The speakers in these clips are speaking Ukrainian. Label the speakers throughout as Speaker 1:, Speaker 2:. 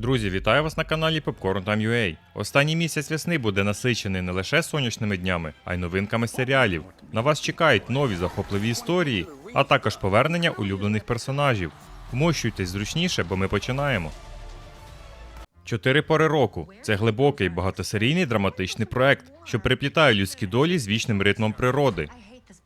Speaker 1: Друзі, вітаю вас на каналі Popcorn Time UA. Останній місяць весни буде насичений не лише сонячними днями, а й новинками серіалів. На вас чекають нові захопливі історії, а також повернення улюблених персонажів. Вмощуйтесь зручніше, бо ми починаємо. Чотири пори року це глибокий багатосерійний драматичний проект, що приплітає людські долі з вічним ритмом природи.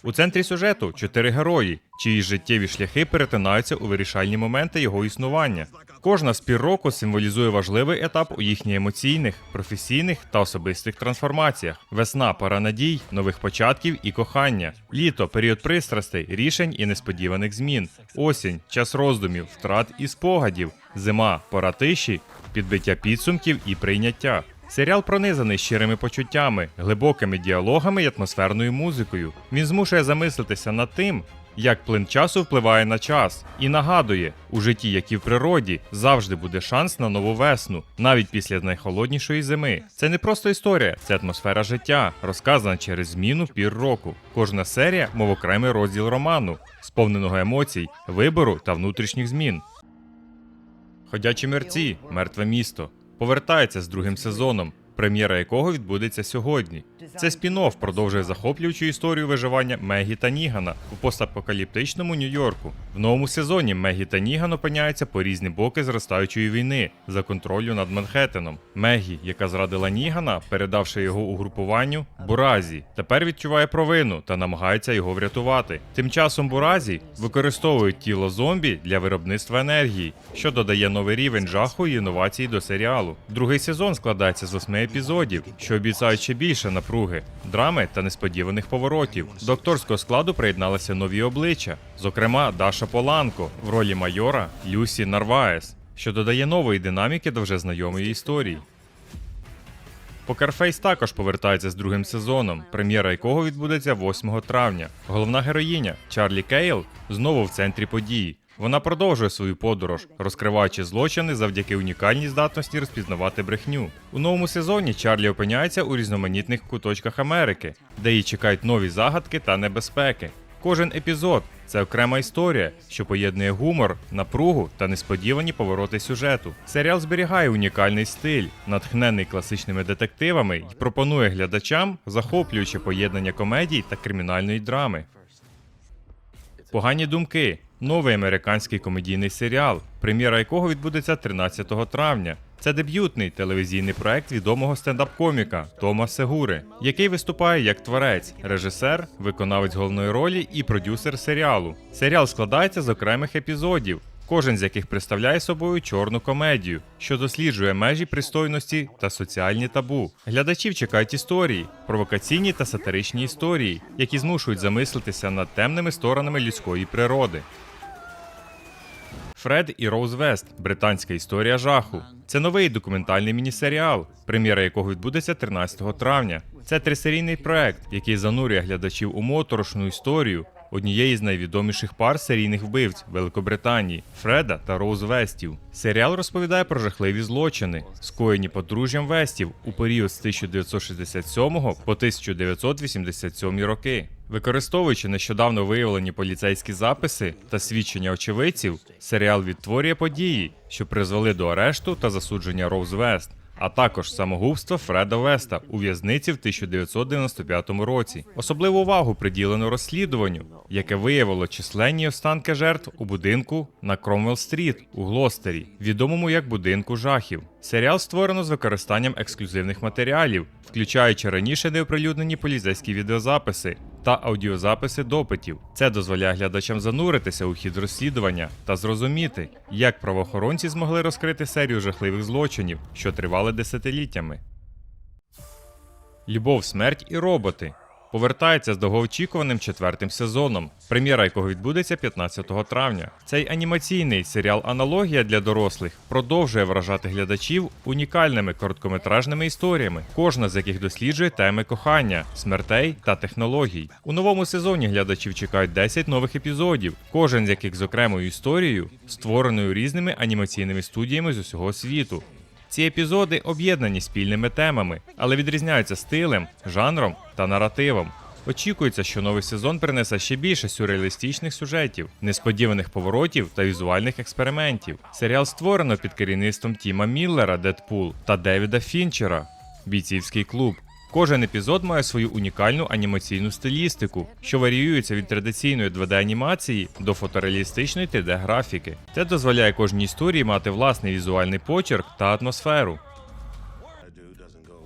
Speaker 1: У центрі сюжету чотири герої, чиї життєві шляхи перетинаються у вирішальні моменти його існування. Кожна з пір року символізує важливий етап у їхніх емоційних, професійних та особистих трансформаціях. Весна пора надій, нових початків і кохання. Літо період пристрастей, рішень і несподіваних змін. Осінь час роздумів, втрат і спогадів. Зима пора тиші, підбиття підсумків і прийняття. Серіал пронизаний щирими почуттями, глибокими діалогами і атмосферною музикою. Він змушує замислитися над тим, як плин часу впливає на час, і нагадує, у житті, як і в природі, завжди буде шанс на нову весну, навіть після найхолоднішої зими. Це не просто історія, це атмосфера життя, розказана через зміну пір року. Кожна серія, мов окремий розділ роману, сповненого емоцій, вибору та внутрішніх змін. Ходячі мерці, мертве місто, повертається з другим сезоном, прем'єра якого відбудеться сьогодні. Це спін-офф продовжує захоплюючу історію виживання Мегі та Нігана у постапокаліптичному Нью-Йорку. В новому сезоні Мегі та Ніган опиняються по різні боки зростаючої війни за контролю над Манхеттеном. Мегі, яка зрадила Нігана, передавши його угрупуванню Буразі, тепер відчуває провину та намагається його врятувати. Тим часом Буразі використовують тіло зомбі для виробництва енергії, що додає новий рівень жаху і інновацій до серіалу. Другий сезон складається з восьми епізодів, що обіцяють ще більше напруги, драми та несподіваних поворотів. До акторського складу приєдналися нові обличчя, зокрема Даша Поланко в ролі майора Люсі Нарваес, що додає нової динаміки до вже знайомої історії. Покерфейс також повертається з другим сезоном, прем'єра якого відбудеться 8 травня. Головна героїня Чарлі Кейл знову в центрі події. Вона продовжує свою подорож, розкриваючи злочини завдяки унікальній здатності розпізнавати брехню. У новому сезоні Чарлі опиняється у різноманітних куточках Америки, де її чекають нові загадки та небезпеки. Кожен епізод це окрема історія, що поєднує гумор, напругу та несподівані повороти сюжету. Серіал зберігає унікальний стиль, натхнений класичними детективами і пропонує глядачам захоплююче поєднання комедій та кримінальної драми. Погані думки. Новий американський комедійний серіал, прем'єра якого відбудеться 13 травня. Це дебютний телевізійний проект відомого стендап-коміка Тома Сегури, який виступає як творець, режисер, виконавець головної ролі і продюсер серіалу. Серіал складається з окремих епізодів, кожен з яких представляє собою чорну комедію, що досліджує межі пристойності та соціальні табу. Глядачів чекають історії, провокаційні та сатиричні історії, які змушують замислитися над темними сторонами людської природи. Фред і Роуз Вест британська історія жаху. Це новий документальний мінісеріал, прем'єра якого відбудеться 13 травня. Це трисерійний проект, який занурює глядачів у моторошну історію однієї з найвідоміших пар серійних вбивць Великобританії Фреда та Роуз Вестів. Серіал розповідає про жахливі злочини, скоєні подружжям Вестів у період з 1967 по 1987 роки. Використовуючи нещодавно виявлені поліцейські записи та свідчення очевидців, серіал відтворює події, що призвели до арешту та засудження Роуз Вест, а також самогубство Фреда Веста у в'язниці в 1995 році. Особливу увагу приділено розслідуванню, яке виявило численні останки жертв у будинку на Кромвелл-стріт у Глостері, відомому як будинку жахів. Серіал створено з використанням ексклюзивних матеріалів, включаючи раніше неоприлюднені поліцейські відеозаписи та аудіозаписи допитів. Це дозволяє глядачам зануритися у хід розслідування та зрозуміти, як правоохоронці змогли розкрити серію жахливих злочинів, що тривали десятиліттями. Любов, смерть і роботи повертається з довгоочікуваним четвертим сезоном, прем'єра якого відбудеться 15 травня. Цей анімаційний серіал Аналогія для дорослих продовжує вражати глядачів унікальними короткометражними історіями, кожна з яких досліджує теми кохання, смертей та технологій. У новому сезоні глядачів чекають 10 нових епізодів, кожен з яких з окремою історією, створеною різними анімаційними студіями з усього світу. Ці епізоди об'єднані спільними темами, але відрізняються стилем, жанром та наративом. Очікується, що новий сезон принесе ще більше сюрреалістичних сюжетів, несподіваних поворотів та візуальних експериментів. Серіал створено під керівництвом Тіма Міллера Дедпул та Девіда Фінчера Бійцівський клуб. Кожен епізод має свою унікальну анімаційну стилістику, що варіюється від традиційної 2D-анімації до фотореалістичної 3D-графіки. Це дозволяє кожній історії мати власний візуальний почерк та атмосферу.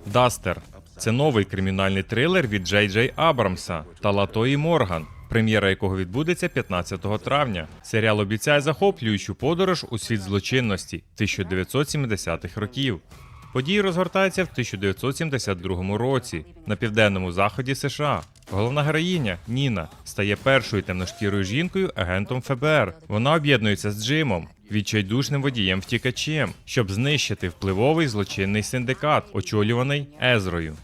Speaker 1: Дастер це новий кримінальний трилер від Джей Джей Абрамса та Латої Морган, прем'єра якого відбудеться 15 травня. Серіал обіцяє захоплюючу подорож у світ злочинності 1970-х років. Події розгортаються в 1972 році на південному заході США. Головна героїня Ніна стає першою темношкірою жінкою агентом ФБР. Вона об'єднується з Джимом, відчайдушним водієм втікачем, щоб знищити впливовий злочинний синдикат, очолюваний Езрою.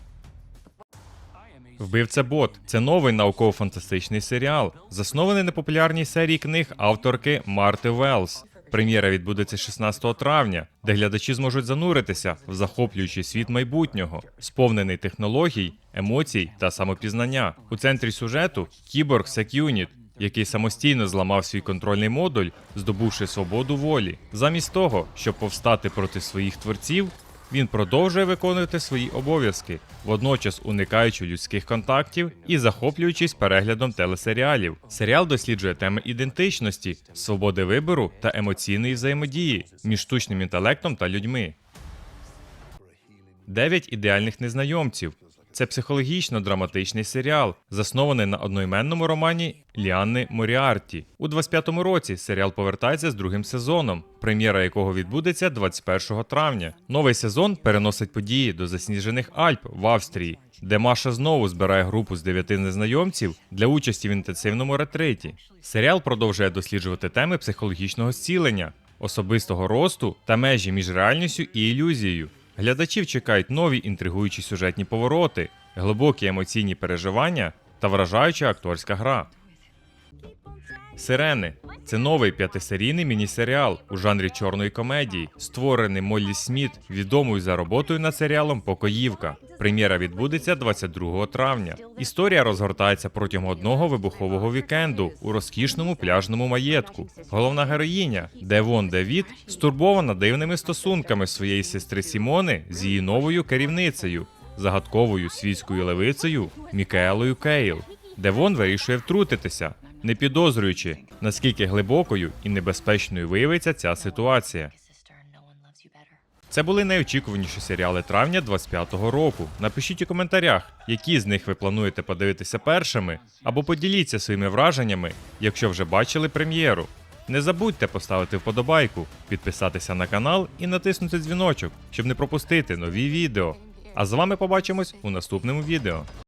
Speaker 1: Вбивця Бот це новий науково-фантастичний серіал, заснований на популярній серії книг авторки Марти Велс. Прем'єра відбудеться 16 травня, де глядачі зможуть зануритися в захоплюючий світ майбутнього, сповнений технологій, емоцій та самопізнання. У центрі сюжету кіборг Секюніт, який самостійно зламав свій контрольний модуль, здобувши свободу волі. Замість того, щоб повстати проти своїх творців, він продовжує виконувати свої обов'язки, водночас уникаючи людських контактів і захоплюючись переглядом телесеріалів. Серіал досліджує теми ідентичності, свободи вибору та емоційної взаємодії між штучним інтелектом та людьми. Дев'ять ідеальних незнайомців. Це психологічно-драматичний серіал, заснований на одноіменному романі Ліанни Моріарті. У 25-му році серіал повертається з другим сезоном, прем'єра якого відбудеться 21 травня. Новий сезон переносить події до засніжених Альп в Австрії, де Маша знову збирає групу з дев'яти незнайомців для участі в інтенсивному ретриті. Серіал продовжує досліджувати теми психологічного зцілення, особистого росту та межі між реальністю і ілюзією. Глядачів чекають нові інтригуючі сюжетні повороти, глибокі емоційні переживання та вражаюча акторська гра. Сирени це новий п'ятисерійний міні-серіал у жанрі чорної комедії, створений Моллі Сміт, відомою за роботою над серіалом Покоївка. Прем'єра відбудеться 22 травня. Історія розгортається протягом одного вибухового вікенду у розкішному пляжному маєтку. Головна героїня Девон Девід стурбована дивними стосунками своєї сестри Сімони з її новою керівницею, загадковою світською левицею Мікаелою Кейл. Девон вирішує втрутитися, не підозрюючи, наскільки глибокою і небезпечною виявиться ця ситуація. Це були найочікуваніші серіали травня 25-го року. Напишіть у коментарях, які з них ви плануєте подивитися першими, або поділіться своїми враженнями, якщо вже бачили прем'єру. Не забудьте поставити вподобайку, підписатися на канал і натиснути дзвіночок, щоб не пропустити нові відео. А з вами побачимось у наступному відео.